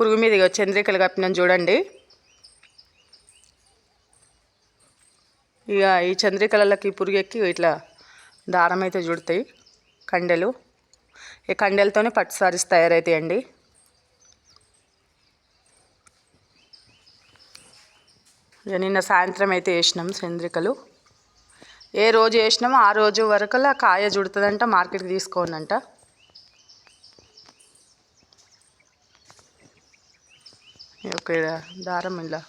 పురుగు మీద చంద్రికలు కప్పినాను చూడండి. ఇక ఈ చంద్రికలకి పురుగు ఎక్కి ఇట్లా దారం అయితే చుడతాయి కండెలు. ఈ కండెలతోనే పట్టు సారీస్ తయారవుతాయండి ఇక నిన్న సాయంత్రం అయితే వేసినాం చంద్రికలు. ఏ రోజు వేసినామో ఆ రోజు వరకు కాయ జుడుతుందంట మార్కెట్కి తీసుకోనంట. ఒక దారం ఇలా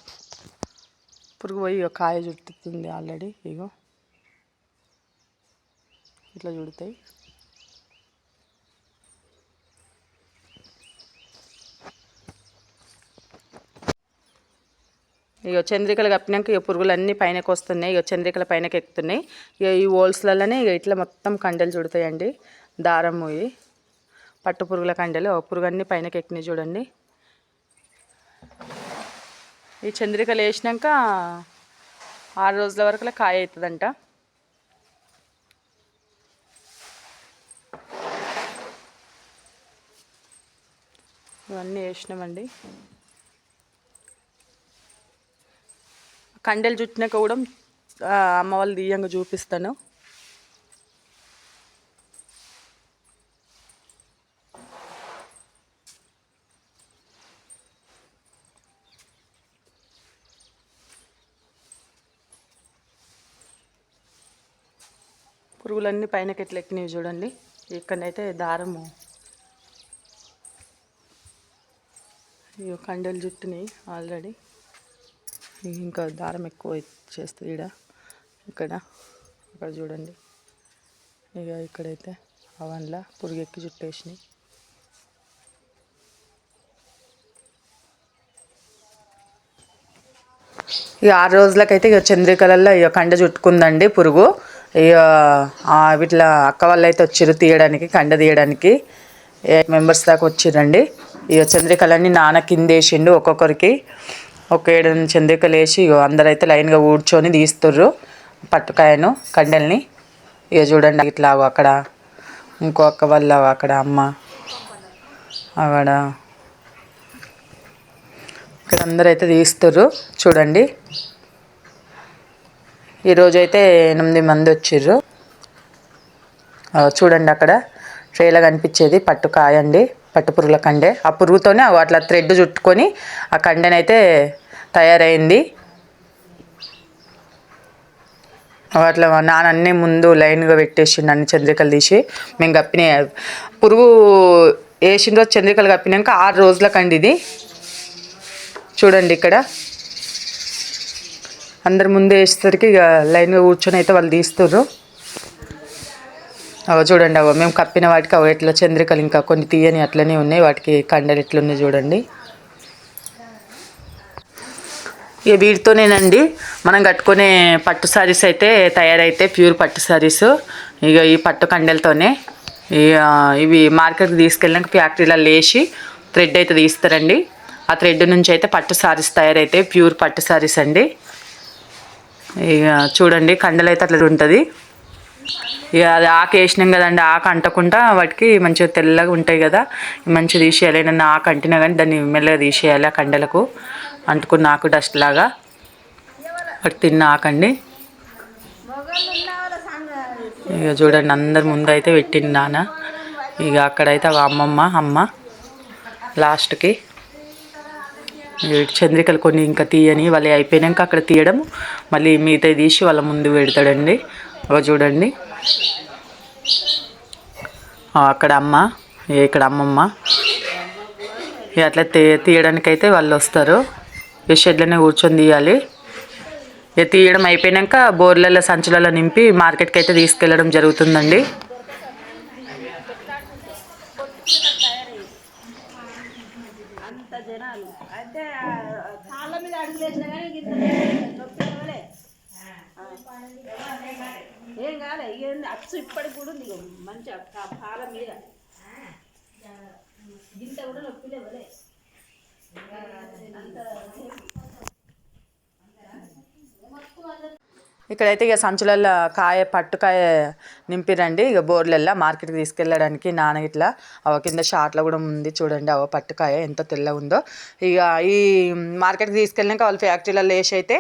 పురుగు పోయి ఇక కాయ చుట్టుతుంది ఆల్రెడీ ఇగో. ఇట్లా చుడతాయి. ఇక చంద్రికలు కప్పినాక ఇక పురుగులు అన్నీ పైనకి వస్తున్నాయి ఇక చంద్రికల పైనకి ఎక్కుతున్నాయి. ఇక ఈ హోల్స్లలోనే ఇక ఇట్లా మొత్తం కండెలు చుడతాయండి దారం పోయి పట్టు పురుగుల కండెలు ఒక పురుగు అన్నీ పైనకి ఎక్కినాయి చూడండి. ఈ చంద్రికలు వేసినాక ఆరు రోజుల వరకు కాయ అవుతుందంట ఇవన్నీ వేసినామండి. కండెలు చుట్టినాక కూడా అమ్మ వాళ్ళు దియ్యంగా చూపిస్తాను. పురుగులన్నీ పైనకి ఎట్లా ఎక్కినవి చూడండి. ఇక్కడైతే దారము. ఇవి కండలు జుట్టుని ఆల్రెడీ. ఇంకా దారం ఎక్కువ చేస్తుంది ఇక్కడ ఇక్కడ. ఇక్కడ చూడండి. ఇక ఇక్కడైతే అవన్లా పురుగు ఎక్కి చుట్టేసినాయి. ఇక ఆరు రోజులకైతే ఇక చంద్రికలలో ఇక కండ చుట్టుకుందండి పురుగు. ఇక వీటిలో అక్క వాళ్ళు అయితే వచ్చారు తీయడానికి కండ తీయడానికి. ఎయిట్ మెంబర్స్ దాకా వచ్చిరండి ఇక చంద్రికలన్నీ నాన్న కింద వేసిండు ఒక్కొక్కరికి. ఒక ఏడు చంద్రికలు వేసి ఇక అందరైతే లైన్గా కూర్చొని తీస్తుర్రు పట్టుకాయను కండల్ని. ఇక చూడండి ఇట్లా అక్కడ. ఇంకో అక్క వాళ్ళ అక్కడ అమ్మ. అక్కడ. ఇక్కడ అందరూ అయితే తీస్తుర్రు. చూడండి. ఈరోజు అయితే ఎనిమిది మంది వచ్చిర్రు. చూడండి అక్కడ. ట్రేలో కనిపించేది పట్టు కాయ అండి పట్టు పురుగుల కండే. ఆ పురుగుతోనే అట్లా థ్రెడ్ చుట్టుకొని ఆ కండెనైతే తయారైంది. అట్లా నానన్నీ ముందు లైన్గా పెట్టేసిండు అన్ని చంద్రికలు తీసి. మేము కప్పిన పురుగు వేసిన రోజు చంద్రికలు కప్పినాక ఆరు రోజులకండి ఇది చూడండి ఇక్కడ. అందరు ముందే వేసేసరికి ఇక లైన్గా కూర్చొని అయితే వాళ్ళు తీస్తుర్రు. అవ చూడండి అవ మేము కప్పిన వాటికి అవి ఎట్లా చంద్రికలు ఇంకా కొన్ని తీయని అట్లనే ఉన్నాయి. వాటికి కండలు ఎట్లున్నాయి చూడండి. ఇక వీటితోనేనండి మనం కట్టుకునే పట్టు శారీస్ అయితే తయారైతే ప్యూర్ పట్టు శారీస్ ఇక ఈ పట్టు కండెలతోనే ఇక ఇవి మార్కెట్కి తీసుకెళ్ళినాక ఫ్యాక్టరీలలో లేచి థ్రెడ్ అయితే తీస్తారండి. ఆ థ్రెడ్ నుంచి అయితే పట్టు శారీస్ తయారైతే ప్యూర్ పట్టు శారీస్ అండి. ఇక చూడండి కండలైతే అట్లా ఉంటుంది. ఇక అది ఆకు వేసినాం కదండి ఆకు అంటకుండా వాటికి మంచిగా తెల్లగా ఉంటాయి కదా మంచిగా తీసేయాలి. ఏదన్నా ఆకు అంటినా కానీ దాన్ని మెల్లగా తీసేయాలి ఆ కండలకు. అంటుకున్న ఆకు డస్ట్ లాగా. వాటి తిన్న ఆకండి. ఇక చూడండి అందరి ముందు అయితే పెట్టింది నాన్న. ఇక అక్కడైతే అమ్మమ్మ అమ్మ. లాస్ట్కి చంద్రికలు కొన్ని ఇంకా తీయని వాళ్ళు అయిపోయినాక అక్కడ తీయడం మళ్ళీ మిగతా తీసి వాళ్ళ ముందు పెడతాడండి. ఒక చూడండి. అక్కడ అమ్మ ఇక్కడ అమ్మమ్మ. ఇక అట్లా తీ తీయడానికైతే వాళ్ళు వస్తారు. ఈ షెడ్లోనే కూర్చొని తీయాలి. ఇక తీయడం అయిపోయినాక బోర్లలో సంచులలో నింపి మార్కెట్కి అయితే తీసుకెళ్ళడం జరుగుతుందండి అంత జనాలు అయితే ఆ, కాళ్ళ మీద కానీ ఇంత నొప్పి లేవలే. ఏం కాలే ఏంది అచ్చు ఇప్పటికి కూడా ఉంది ఇగో మంచిగా కా- మీద ఇంత కూడా నొప్పి లేవలే అంత ఇక్కడైతే ఇక సంచులల్లో కాయ పట్టుకాయ నింపిరండి. ఇక బోర్లల్లో మార్కెట్కి తీసుకెళ్ళడానికి నాన్న ఇట్లా అవ కింద షార్ట్లో కూడా ఉంది చూడండి అవ పట్టుకాయ ఎంత తెల్ల ఉందో. ఇక ఈ మార్కెట్కి తీసుకెళ్ళినాక వాళ్ళు ఫ్యాక్టరీలలో వేసి అయితే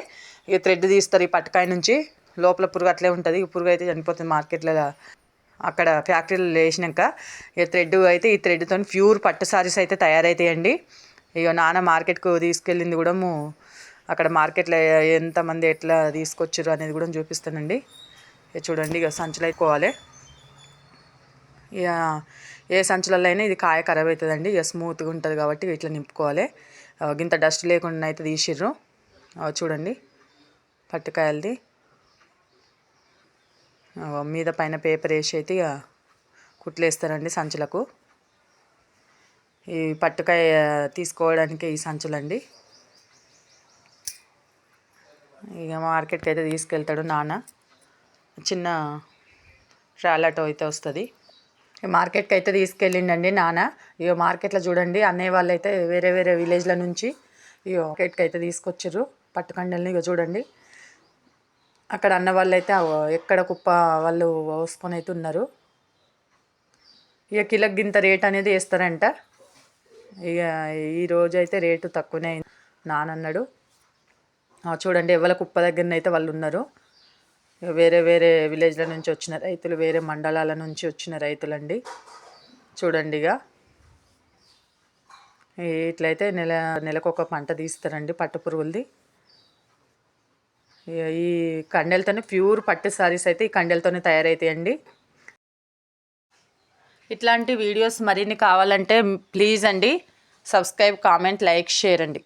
ఇక థ్రెడ్ తీస్తారు ఈ పట్టుకాయ నుంచి. లోపల పురుగు అట్లే ఉంటుంది. ఈ పురుగు అయితే చనిపోతుంది మార్కెట్లలో. అక్కడ ఫ్యాక్టరీలో వేసినాక ఇక థ్రెడ్ అయితే ఈ థ్రెడ్తో ప్యూర్ పట్టు సారీస్ అయితే తయారవుతాయండి ఇక నాన్న మార్కెట్కు తీసుకెళ్ళింది కూడా అక్కడ మార్కెట్లో ఎంతమంది ఎట్లా తీసుకొచ్చారు అనేది కూడా చూపిస్తానండి. ఇక చూడండి ఇక సంచులు అయిపోవాలి. ఇక ఏ సంచులలో అయినా ఇది కాయ ఖరాబ్ అవుతుందండి. ఇక స్మూత్గా ఉంటుంది కాబట్టి ఇట్లా నింపుకోవాలి. ఇంత గింత డస్ట్ లేకుండా అయితే తీసిర్రు. చూడండి పట్టుకాయలది. మీద పైన పేపర్ వేసి అయితే ఇక కుట్లేస్తారండి సంచులకు. ఈ పట్టుకాయ తీసుకోవడానికి ఈ సంచులండి. ఇక మార్కెట్కి అయితే తీసుకెళ్తాడు నాన్న. చిన్న ట్రాలాటో అయితే వస్తుంది. మార్కెట్కి అయితే తీసుకెళ్ళిండండి నాన్న. ఇక మార్కెట్లో చూడండి అన్నయ్య వాళ్ళు అయితే వేరే వేరే విలేజ్ల నుంచి ఇక మార్కెట్కి అయితే తీసుకొచ్చారు పట్టుకండల్ని ఇక చూడండి. అక్కడ అన్న వాళ్ళు అయితే ఎక్కడ కుప్ప వాళ్ళు పోసుకొని అయితే ఉన్నారు. ఇక కిలోకి గింత రేట్ అనేది వేస్తారంట. ఇక ఈ అయితే రేటు తక్కువనే నానన్నాడు చూడండి ఎవరి కుప్ప దగ్గరనైతే అయితే వాళ్ళు ఉన్నారు ఇక వేరే వేరే విలేజ్ల నుంచి వచ్చిన రైతులు వేరే మండలాల నుంచి వచ్చిన రైతులండి. చూడండి ఇక. ఇట్లయితే నెల నెలకు ఒక పంట తీస్తారండి పట్టు పురుగులది. ఈ కండెలతోనే ప్యూర్ పట్టు సారీస్ అయితే ఈ కండెలతోనే తయారవుతాయండి ఇట్లాంటి వీడియోస్ మరిన్ని కావాలంటే ప్లీజ్ అండి సబ్స్క్రైబ్ కామెంట్ లైక్ షేర్ అండి.